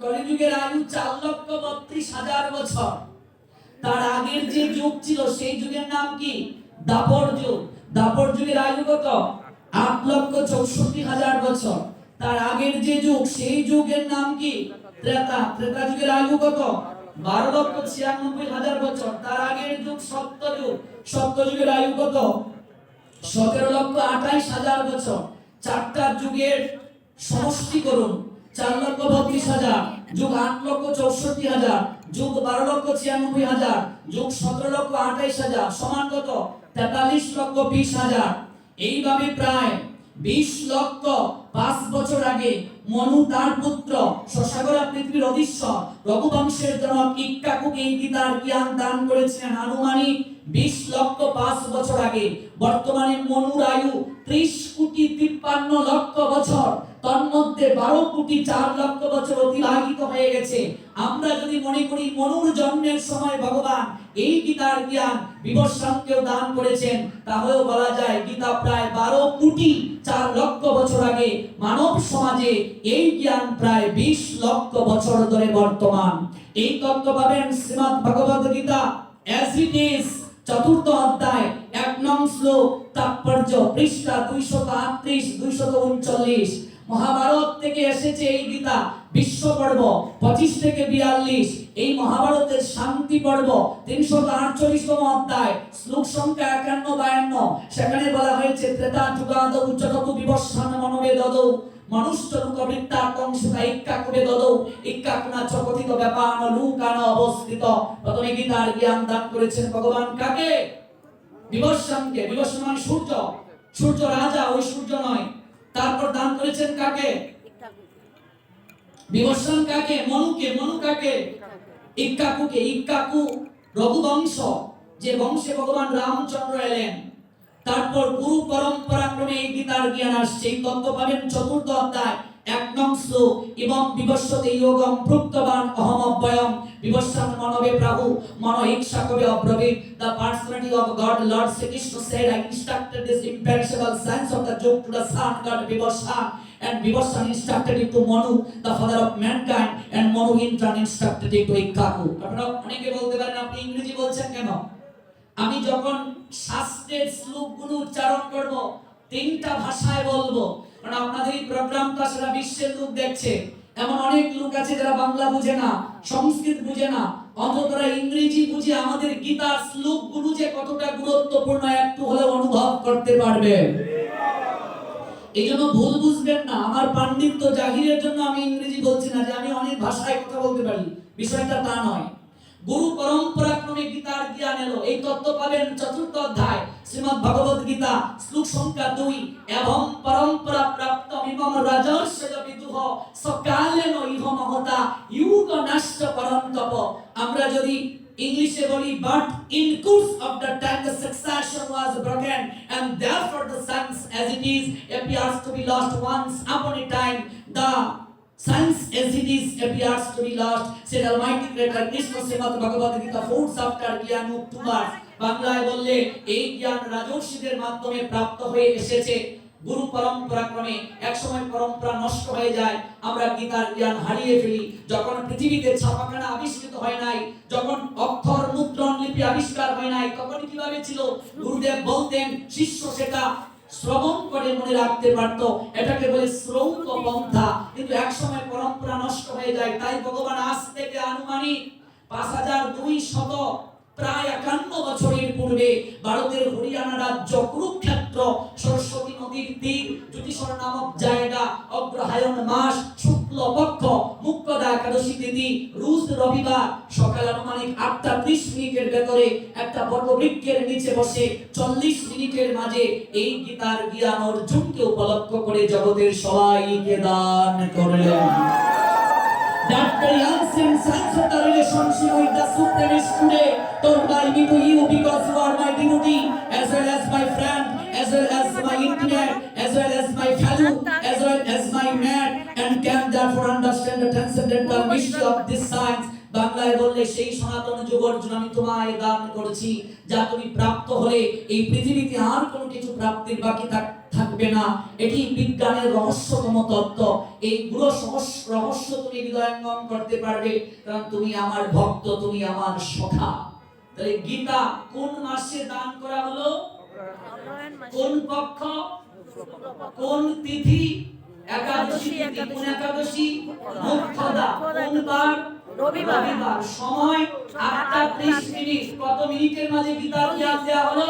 কলিযুগের আয়ু চার লক্ষ বত্রিশ হাজার বছর। তার আগের যে যুগ ছিল, সেই যুগের নাম কি? দাপর যুগ। দাপর যুগের আয়ু কত? আট লক্ষ চৌষট্টি হাজার বছর। তার আগের যে যুগ, সেই যুগের নাম কি? ত্রেতা। ত্রেতা যুগের আয়ু কত? বারো লক্ষ ছিয়ানব্বই হাজার বছর। তার আগের যুগ সত্য যুগ। সত্য যুগের আয়ু কত? সতেরো লক্ষ আঠাইশ হাজার বছর। চারটা যুগের সমষ্টি করুন। চার লক্ষ বত্রিশ হাজার, যুগ আট লক্ষ চৌষট্টি হাজার, যুগ বারো লক্ষ ছিয়ানব্বই হাজার, যুগ সতেরো লক্ষ আঠাইশ হাজার, সমান কত? তেতাল্লিশ লক্ষ বিশ হাজার। এইভাবে প্রায় বিশ লক্ষ পাঁচ বছর আগে মনু তার পুত্র শশাগরা পৃথিবীর অধীশ্বর রঘুবংশের জনক ইক্কাকুকে গীতার জ্ঞান দান করেছিলেন আনুমানিক বিশ লক্ষ পাঁচ বছর আগে বর্তমানে মনুর আয়ু ত্রিশ কোটি তিপ্পান্ন লক্ষ বছর। বারো কোটি চার লক্ষ বছর অতিবাহিত হয়ে গেছে। আমরা যদি মনে করি মনুর জন্মের সময় ভগবান এই গীতার জ্ঞান বিবস্বানকেও দান করেছেন, তাহলেও বলা যায় গীতা প্রায় বারো কোটি চার লক্ষ বছর আগে মানব সমাজে এই জ্ঞান প্রায় বিশ লক্ষ বছর ধরে বর্তমান। এই তত্ত্ব পাবেন Srimad Bhagavad Gita as it is চতুর্থ অধ্যায়, এক নং শ্লোক, তাৎপর্য, পৃষ্ঠা দুইশত আটত্রিশ দুইশত উনচল্লিশ। মহাভারত থেকে এসেছে এই গীতা, বিশ্ব পর্ব, পঁচিশ থেকে বিয়াল্লিশ। এই মহাভারতের শান্তি পর্ব তিনশো আটচল্লিশতম অধ্যায়, শ্লোক সংখ্যা একান্ন বায়ান্ন। সেখানে বলা হয়েছে, ত্রেতা বৃত্তান্তং সুতা ইক্কা করে দদৌ। অবস্থিত। প্রথমে গীতার জ্ঞান দান করেছেন ভগবান কাকে? বিবস্বানকে বিবস্বান মানে সূর্য। সূর্য রাজা, ওই সূর্য নয়। তারপর দান করেছেন কাকে? বিবর্ষণ কাকে? মনুকে, মনু কাকে? ইক্কাকুকে, ইক্কাকু রঘুবংশ যে বংশে ভগবান রামচন্দ্র এলেন। তারপর গুরু পরম্পরাক্রমে এই গীতার জ্ঞান আসছে। এই তত্ত্ব পাবেন চতুর্থ অধ্যায়। এক নং এবং বিবস্বতে যোগম প্রুক্তবান অহম অব্যয়ম বিবস্বান মনবে প্রভু মন ইচ্ছা কবে the personality of God Lord Sri Krishna said I instructed this imperishable science of the joke to the son God Vibhashan and Vibhashan instructed it to Manu the father of mankind and Manu in turn instructed it to Ikkaku আপনারা অনেকে বলতে পারেন আপনি ইংরেজি বলছেন কেন আমি যখন শাস্ত্রের শ্লোকগুলো উচ্চারণ করব তিনটা ভাষায় বলব কারণ আপনাদের এই প্রোগ্রামটা সারা বিশ্বের লোক দেখছে। এমন অনেক লোক আছে যারা বাংলা বুঝে না, সংস্কৃত বুঝে না অন্ততরা ইংরেজি বুঝে আমাদের গীতার শ্লোকগুলো যে কতটা গুরুত্বপূর্ণ একটু হলেও অনুভব করতে পারবে। এই জন্য ভুল বুঝবেন না। আমার পাণ্ডিত্য জাহিরের জন্য আমি ইংরেজি বলছি না, যে আমি অনেক ভাষায় কথা বলতে পারি। বিষয়টা তা নয়। গুরু পরম্পরা ক্রমে গীতার জ্ঞান এলো। এই তত্ত্ব পাবেন চতুর্থ অধ্যায়, শ্রীমদ ভগবত গীতা, শ্লোক সংখ্যা দুই। এবং পরম্পরা প্রাপ্ত ইমম রাজর্ষয বিদুহ সকালেন ইহ মহতা, ইউগ নাশ্য পরন্তপ আমরা যদি ইংলিশে বলি, but in course of the time the succession was broken, and therefore the sons as it is appears to be lost once upon a time, the Science is appears to be lost, said Almighty Creator Krishna Srimad Bhagavad Gita foods after Gyanu Tumar. বাংলায় বললে এই জ্ঞান রাজর্ষিদের মাধ্যমে প্রাপ্ত হয়ে এসেছে। গুরু পরম্পরা ক্রমে একসময় পরম্পরা নষ্ট হয়ে যায়। আমরা গীতার জ্ঞান হারিয়ে ফেলি। যখন পৃথিবীতে ছাপাখানা আবিষ্কৃত হয় নাই যখন অক্ষর মুদ্রণ লিপি আবিষ্কার হয় নাই তখন কীভাবে ছিল? গুরুদেব বলতেন শিষ্য সেটা শ্রবণ করে মনে রাখতে পারতো। এটাকে বলে শ্রৌত পন্থা। কিন্তু একসময় পরম্পরা নষ্ট হয়ে যায়। তাই ভগবান আজ থেকে আনুমানিক পাঁচ হাজার দুই শত প্রায় একান্ন বছরের পূর্বে ভারতের হরিয়ানা রাজ্য কুরুক্ষেত্র সরস্বতী নদীর তীর জ্যোতিষর নামক জায়গা, অগ্রহায়ণ মাস, শুক্ল পক্ষ, মুক্তদা একাদশী তিথি, রুজ রবিবার, সকাল আনুমানিক আটটা ত্রিশ মিনিটের ভেতরে একটা বট নিচে বসে চল্লিশ মিনিটের মাঝে এই গীতার জ্ঞান অর্জুনকে উপলক্ষ করে জগতের সবাইকে দান করলেন। very ancient science of the relationship with the Supreme today taught by me to you because you are my devotee as well as my as well as my intimate, as well as my fellow, as well as my man, and can therefore understand the transcendental mystery of this science. বাংলায় বললে সেই সনাতন যুগ অর্জুন আমি তোমায় দান করেছি যা তুমি প্রাপ্ত হলে এই পৃথিবীতে আর কোনো কিছু প্রাপ্তির বাকি থাকবে না। এটি বিজ্ঞানের রহস্যতম তত্ত্ব। এই পুরো রহস্য তুমি হৃদয়ঙ্গম করতে পারবে কারণ তুমি আমার ভক্ত তুমি আমার সখা। তাহলে গীতা কোন মাসে দান করা হলো? কোন পক্ষ কোন তিথি একাদশী কোন একাদশী মুখ্যদা কোন বার রবিবার। রবিবার সময় আটটা ত্রিশ মিনিট। কত মিনিটের মাঝে গীতার জ্ঞান দেওয়া হলো?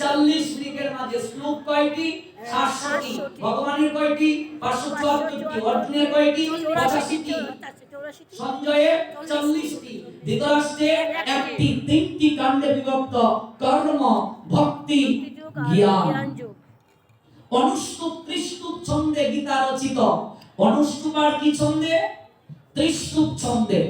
চল্লিশ মাঝে শ্লোক কয়টি? সাতশোটি। ভগবানের কয়টি? পাঁচশো চুয়াত্তরটি। অর্জুনের কয়টি? পঁচাশিটি। সঞ্জয়ের চল্লিশটি। ধৃতরাষ্ট্রের একটি। তিনটি কাণ্ডে বিভক্ত। কর্ম ভক্তি জ্ঞান। অনুষ্ঠুপ ত্রিস্তুপ ছন্দে গীতা রচিত। অনুষ্ঠুপার কি ছন্দে? ত্রিস্তুপ ছন্দে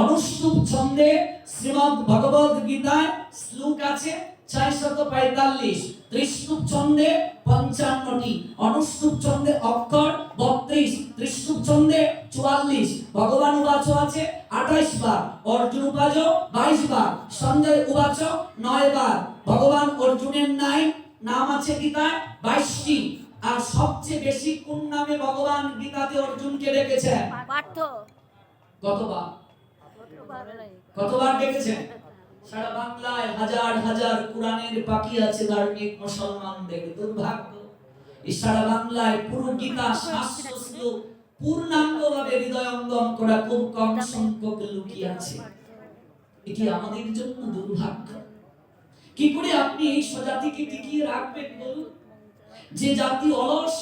অনুষ্ঠুপ ছন্দে শ্রীমদ ভগবদ গীতায় শ্লোক আছে। ছয়শত পঁয়তাল্লিশ ত্রিস্তুপ ছন্দে পঞ্চান্নটি অনুষ্ঠুপ ছন্দে অক্ষর বত্রিশ ত্রিস্তুপ ছন্দে চুয়াল্লিশ ভগবান উবাচ আছে আঠাইশ বার অর্জুন উবাচ বাইশ বার সঞ্জয় উবাচ নয় বার ভগবান অর্জুনের নাই নাম আছে গীতায় বাইশটি আর সবচেয়ে বেশি কোন নামে ভগবান গীতাতে অর্জুনকে পার্থ। কতবার? কতবার? কতবার ডেকেছেন? সারা বাংলায় হাজার হাজার কোরআনের বাকি আছে ধার্মিক মুসলমানদের, দুর্ভাগ্য। সারা বাংলায় পুরো গীতা শাস্ত্র পূর্ণাঙ্গভাবে হৃদয়ঙ্গম করা খুব কম সংখ্যক লুকিয়ে আছে। এটি আমাদের জন্য দুর্ভাগ্য? কি করে আপনি এই স্বজাতিকে টিকিয়ে রাখবেন বলুন? যে জাতি অলস,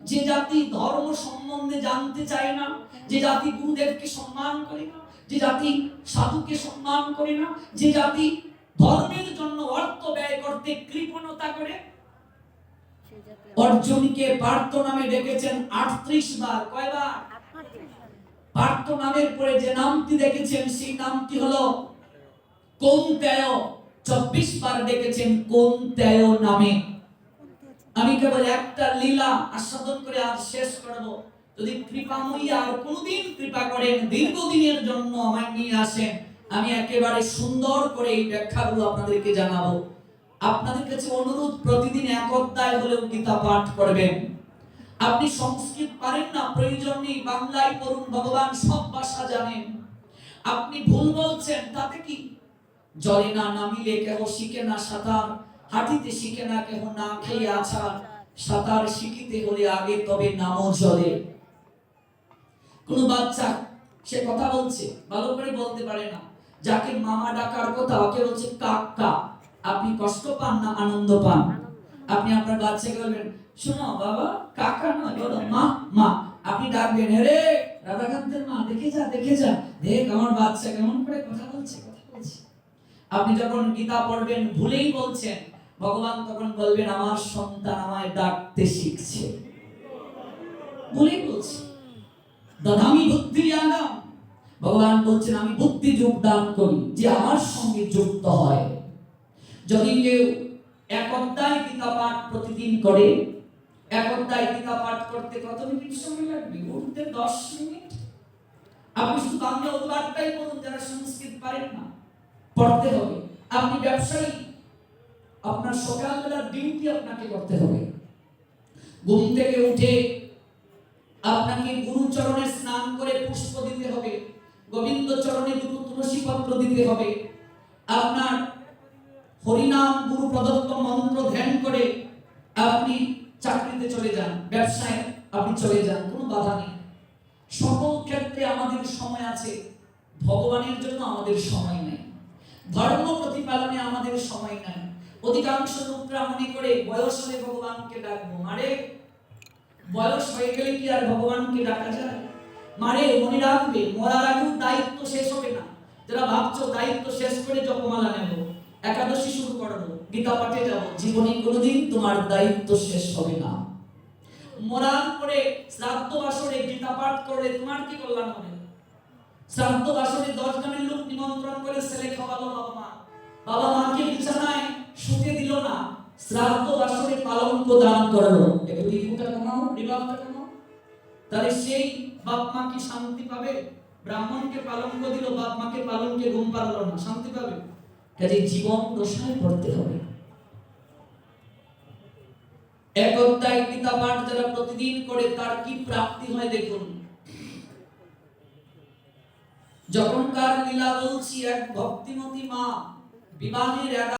যে জাতি ধর্ম সম্বন্ধে জানতে চায় না, যে জাতি গুরুদেবকে সম্মান করে না যে জাতি সাধুকে সম্মান করে না, যে জাতি ধর্মের জন্য অর্থ ব্যয় করতে কৃপণতা করে, অর্জুনকে পার্থ নামে ডেকেছেন আটত্রিশ বার, কয়বার? পার্থ নামের পরে যে নামটি দেখেছেন, সেই নামটি হলো কৌন্তেয়, চব্বিশ বার ডেকেছেন কৌন্তেয় নামে। আমি কেবল একটা লীলা আস্বাদন করে আজ শেষ করব। যদি কৃপাময়ী আর কোনদিন কৃপা করেন, দীর্ঘদিনের জন্য আমায় নিয়ে আসেন, আমি একেবারে সুন্দর করে এই ব্যাখ্যাগুলো আপনাদেরকে জানাব। আপনাদের কাছে অনুরোধ, প্রতিদিন এক অধ্যায় হলেও গীতা পাঠ করবেন। আপনি সংস্কৃত পারেন না, প্রয়োজন নেই, বাংলায় পড়ুন, ভগবান সব ভাষা জানেন। আপনি ভুল বলছেন, তাতে কি? জলে না নামিলে কেহ শিখে না সাঁতার, হাঁটিতে শিখে না কেহ না খেয়ে আছার সাঁতার শিখিতে হলে আগে তবে নামও জলে। কোন বাচ্চা সে কথা বলছে, ভালো করে বলতে পারে না। যাকে মামা ডাকার কথা, ওকে বলছে, কাকা, আপনি কষ্ট পান না, আনন্দ পান? আপনি আপনার বাচ্চাকে বলবেন, শোনো বাবা, কাকা নয়, বলো, মা মা, আপনি ডাকবেন রে, রাধাকান্তের মা, দেখে যা দেখে যা, দেখ আমার বাচ্চা কেমন করে কথা বলছে কথা বলছে। আপনি যখন গীতা পড়বেন, ভুলেই বলছেন, ভগবান তখন বলবেন, আমার সন্তান আমায় ডাকতে শিখছে। ভুলেই বলছে দদামি বুদ্ধি আনাম ভগবান বলছেন, আমি বুদ্ধি যোগদান করি, যে আমার সঙ্গে যুক্ত হয়। যদি কেউ এক অধ্যায় গীতা পাঠ প্রতিদিন করে, এক অধ্যায় গীতা পাঠ করতে কত মিনিট সময় লাগবে? উঠতে দশ মিনিট? আপনি শুধু বাংলা অনুবাদটাই বলুন, যারা সংস্কৃত পারেন না। পড়তে হবে। আপনি ব্যবসায়ী, আপনার সকালবেলার ডিউটি আপনাকে করতে হবে। ঘুম থেকে উঠে আপনাকে গুরুচরণে স্নান করে পুষ্প দিতে হবে। গোবিন্দ চরণে দুটো তুলসী পত্র দিতে হবে। আপনার হরিনাম গুরু প্রদত্ত মন্ত্র ধ্যান করে আপনি চাকরিতে চলে যান, ব্যবসায় আপনি চলে যান, কোনো বাধা নেই। সকল ক্ষেত্রে আমাদের সময় আছে, ভগবানের জন্য আমাদের সময় নেই। ধর্ম প্রতিপালনে আমাদের সময় নাই। অধিকাংশ লোকরা মনে করে, বয়স হলে ভগবানকে ডাকবো। মারে বয়স হয়ে গেলে কি আর ভগবানকে ডাকা যায়? মারে মনে রাখবে মরার আগেও দায়িত্ব শেষ হবে না। যারা ভাবছ দায়িত্ব শেষ করে জপমালা নেব, একাদশী শুরু করব, গীতা পাঠে যাব, জীবনে কোনোদিন তোমার দায়িত্ব শেষ হবে না। মরার পরে শ্রাদ্ধ বাসরে গীতা পাঠ করলে তোমার কি কল্যাণ হবে? শ্রাদ্ধ বাসরে দশ জনের লোক নিমন্ত্রণ করে ছেলে খাওয়ালো বাবা মা। বাবা মাকে বিছানায় শুতে দিল না। শ্রাদ্ধ বাসরে পালঙ্ক দান করল। কমাও কমাও। তাহলে সেই বাপ মা কি শান্তি পাবে? ব্রাহ্মণকে পালঙ্ক দিল, বাপ মাকে পালঙ্কে ঘুম পারল না, শান্তি পাবে? কাজে জীবন দশায় পড়তে হবে। এক অধ্যায় গীতা পাঠ যারা প্রতিদিন করে, তার কি প্রাপ্তি হয় দেখুন। যখনকার লীলা বলছি, এক ভক্তিমতী মা বিবাহের